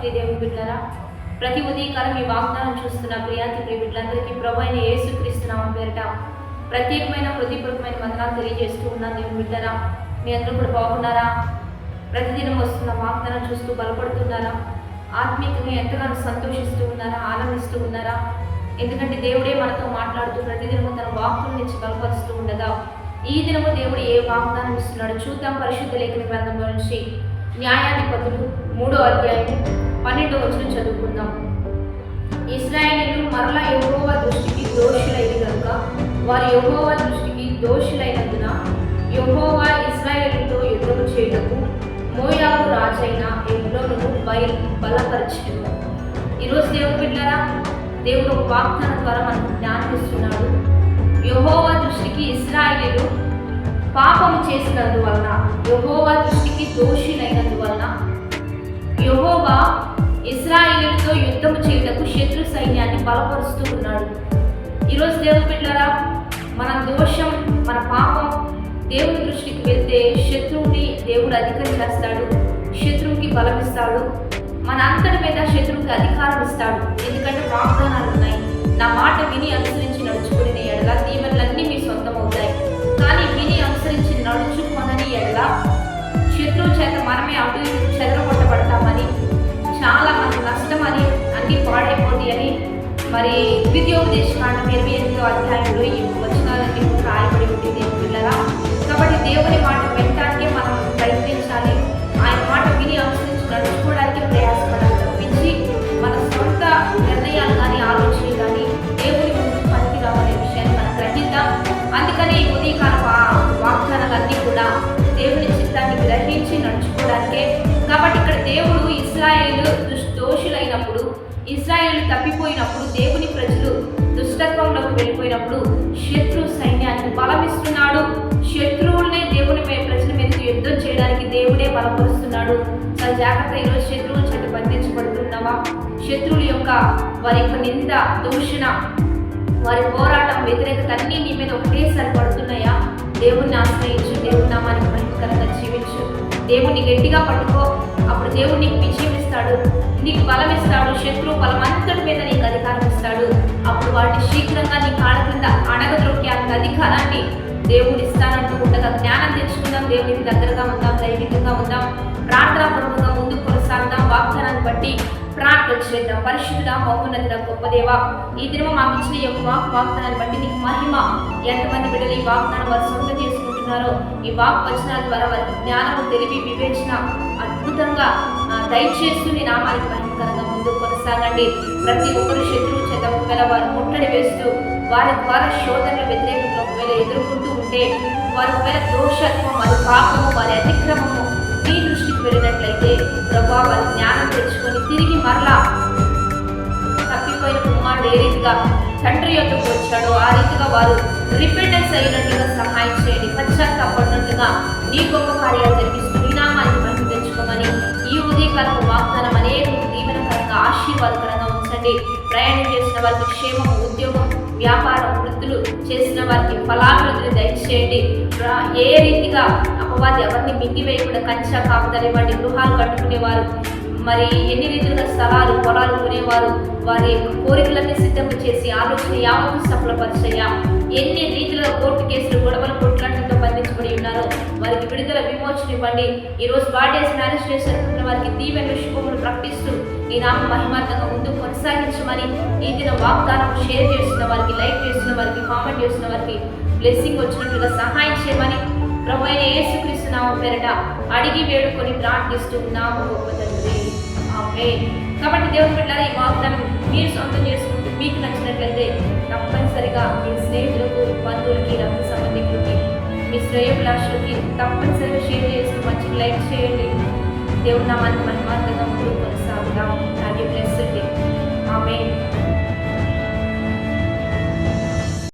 ప్రియ దేవుని ప్రతి ఉదయకాలం ఈ వాగ్దానం చూస్తున్న ప్రియాంతి ప్రియ బిడ్డలందరికీ ప్రభు అయిన యేసు పేరిట ప్రత్యేకమైన హృదయపూర్వకమైన వందనాలు తెలియజేస్తూ ఉన్నాను దేవుని బిడ్డరా మీ అందరూ కూడా బాగున్నారా? ప్రతిదినం వస్తున్న వాగ్దానం చూస్తూ బలపడుతున్నారా? ఆత్మీయంగా ఎంతగానో సంతోషిస్తూ ఉన్నారా? ఆనందిస్తూ ఉన్నారా? ఎందుకంటే దేవుడే మనతో మాట్లాడుతూ ప్రతిదినము తన వాక్కుల నుంచి బలపరుస్తూ ఉండగా ఈ దినము దేవుడు ఏ వాగ్దానం ఇస్తున్నాడు చూద్దాం పరిశుద్ధ లేఖన గ్రంథంలో నుంచి. న్యాయాధిపతులు మూడో అధ్యాయం పన్నెండో వచ్చిన చదువుకుందాం. ఇస్రాయేలీలు మరలా యెహోవా దృష్టికి దోషులైన కనుక వారి యెహోవా దృష్టికి దోషులైనందున యహోవా ఇస్రాయేలుతో యుద్ధం చేయటకు మోయాబు రాజైన ఎగ్లోను బయలు బలపరిచెను ఈరోజు దేవుడు బిడ్డారా దేవుడు ఒక వాగ్దానం ద్వారా మనకు జ్ఞానం ఇస్తున్నాడు. దృష్టికి ఇస్రాయేలీలు పాపము చేసినందువలన యహోవా దృష్టికి దోషులైనందువలన యహోవా ఇస్రాయిలతో యుద్ధము చేయటకు శత్రు సైన్యాన్ని బలపరుస్తూ ఉన్నాడు. ఈరోజు దేవుని బిడ్డలారా మన దోషం మన పాపం దేవుని దృష్టికి వెళ్తే శత్రువుని దేవుడు అధికం చేస్తాడు శత్రువుకి బలమిస్తాడు మన అంతటి మీద శత్రువుకి అధికారం ఇస్తాడు. ఎందుకంటే వాగ్దానాలు ఉన్నాయి. నా మాట విని అనుసరించి నడుచుకునే ఎడల దీవెనలన్నీ మీ సొంతం అవుతాయి కానీ విని అనుసరించి నడుచుకొనని ఎడల శత్రువు చేత మనమే అటు ఇటు చాలా మంది నష్టం అని అన్ని పాడైపోతుంది అని మరి ద్వితీయోపదేశ కాండం ఇరవై ఎనిమిదో అధ్యాయంలో ఈ వచనాలన్నీ రాయబడి ఉంటుంది పిల్లల కాబట్టి దేవుని మాట వినటానికే దోషులైనప్పుడు ఇస్రాయేల్ తప్పిపోయినప్పుడు దేవుని ప్రజలు దుష్టత్వంలోకి వెళ్ళిపోయినప్పుడు శత్రు సైన్యాన్ని బలమిస్తున్నాడు. శత్రువులనే దేవుని ప్రజల మీద యుద్ధం చేయడానికి దేవుడే బలపరుస్తున్నాడు. చాలా జాగ్రత్త. ఈరోజు శత్రువుల చెట్టు బంధించబడుతున్నావా? శత్రువుల యొక్క వారి యొక్క నింద దూషణ వారి పోరాటం వ్యతిరేకత అన్నీ నీ మీద ఒకటేసారి పడుతున్నాయా? దేవుణ్ణి ఆశ్రయించు. దేవుని నామానికి మహిమకరంగా జీవించు. దేవుణ్ణి గట్టిగా పట్టుకో. అప్పుడు దేవుడు నీకు విజయం ఇస్తాడు. నీకు బలం ఇస్తాడు. శత్రువు బలం అంతటి మీద నీకు అధికారం ఇస్తాడు. అప్పుడు వాటిని శీఘ్రంగా నీ కాళ్ళ కింద అణగద్రొక్కి అంత అధికారాన్ని దేవుడు ఇస్తానంటూ ఉండగా జ్ఞానం తెచ్చుకుందాం. దేవునికి దగ్గరగా ఉందాం. దైవికంగా ఉందాం. ప్రార్థనాపూర్వకంగా ముందుకు కొనసాగుదాం. వాగ్దానాన్ని బట్టి ప్రార్థన చేద్దాం. పరిశుద్ధ మహోన్నతుడ గొప్ప దేవ ఈ దినం మాకు ఇచ్చిన యొక్క వాక్ వాగ్దానాన్ని బట్టి నీకు మహిమ. ఎంతమంది బిడ్డలు ఈ వాగ్దానం వారు సొంతం చేస్తున్నారో ఈ వాక్ వచనాల ద్వారా వారికి జ్ఞానము తెలివి వివేచన అద్భుతంగా దయచేస్తూ నీ నామానికి భయంకరంగా ముందుకు కొనసాగండి. ప్రతి ఒక్కరు శత్రువు చేత ఒకవేళ వారు ముట్టడి వేస్తూ వారి ద్వారా శోధనలు వ్యతిరేకంగా ఒకవేళ ఎదుర్కొంటూ ఉంటే వారి ఒకవేళ దోషత్వం వారి పాపము వారి అతిక్రమము నీ దృష్టికి వెళ్ళినట్లయితే ప్రభా వారి జ్ఞానం తెచ్చుకొని తిరిగి మరలా తప్పిపోయిన కుమారుడు ఏ రీతిగా తండ్రి యొక్కకు వచ్చాడో ఆ రీతిగా వారు రిపెండెన్స్ అయినట్లుగా సహాయం చేయండి. పశ్చాత్తాపడినట్లుగా నీ గొప్ప కార్యాలు జరిగిస్తూ నీ తెచ్చుకోమని ఈ ఉదయకాలపు వాగ్దానం అనేక దీవెనకరంగా ఆశీర్వాదకరంగా ఉంచండి. ప్రయాణం చేసిన వారికి క్షేమం ఉద్యోగం వ్యాపారం వృత్తులు చేసిన వారికి ఫలాభివృద్ధిని దయచేయండి. ఏ రీతిగా అపవాది ఎవరిని మింగివేయకుండా కంచా కాపుదలివ్వండి గృహాలు కట్టుకునేవారు మరి ఎన్ని రీతిగా స్థలాలు పొలాలు కొనేవారు? వారి కోరికలన్నీ సిద్ధం చేసి ఆలోచన యావత్తు సఫలపరిచయ్యా. ఎన్ని రీతిలో కోర్టు కేసులు గొడవలు కొట్లాటలతో బంధించబడి ఉన్నారో వారికి విడుదల విమోచన ఇవ్వండి ఈరోజు రోజు బాడేస్ మ్యారేజ్ చేసిన వారికి దీవెన శుభములు ప్రకటిస్తూ ఈ నామ మహిమార్థంగా ముందు కొనసాగించమని ఈ దిన వాగ్దానం షేర్ చేస్తున్న వారికి లైక్ చేస్తున్న వారికి కామెంట్ చేస్తున్న వారికి బ్లెస్సింగ్ వచ్చినట్లుగా సహాయం చేయమని ప్రభు పేరట అడిగి వేడుకొని ప్రార్థిస్తూ ఉన్నాము గొప్ప తండ్రి. కాబట్టి దేవుని బిడ్డలారా ఈ వాగ్దానం మీరు సొంతం చేసుకుంటూ మీకు నచ్చినట్లయితే తప్పనిసరిగా మీ స్నేహితులకు బంధువులకి రక్త సంబంధికులకి మీ శ్రేయోభిలాషులకి తప్పనిసరిగా షేర్ చేస్తూ మంచిగా లైక్ చేయండి. దేవుని నా మహిమార్థంగా ముందుకు కొనసాగుదాం. Have you blessed day. ఆమె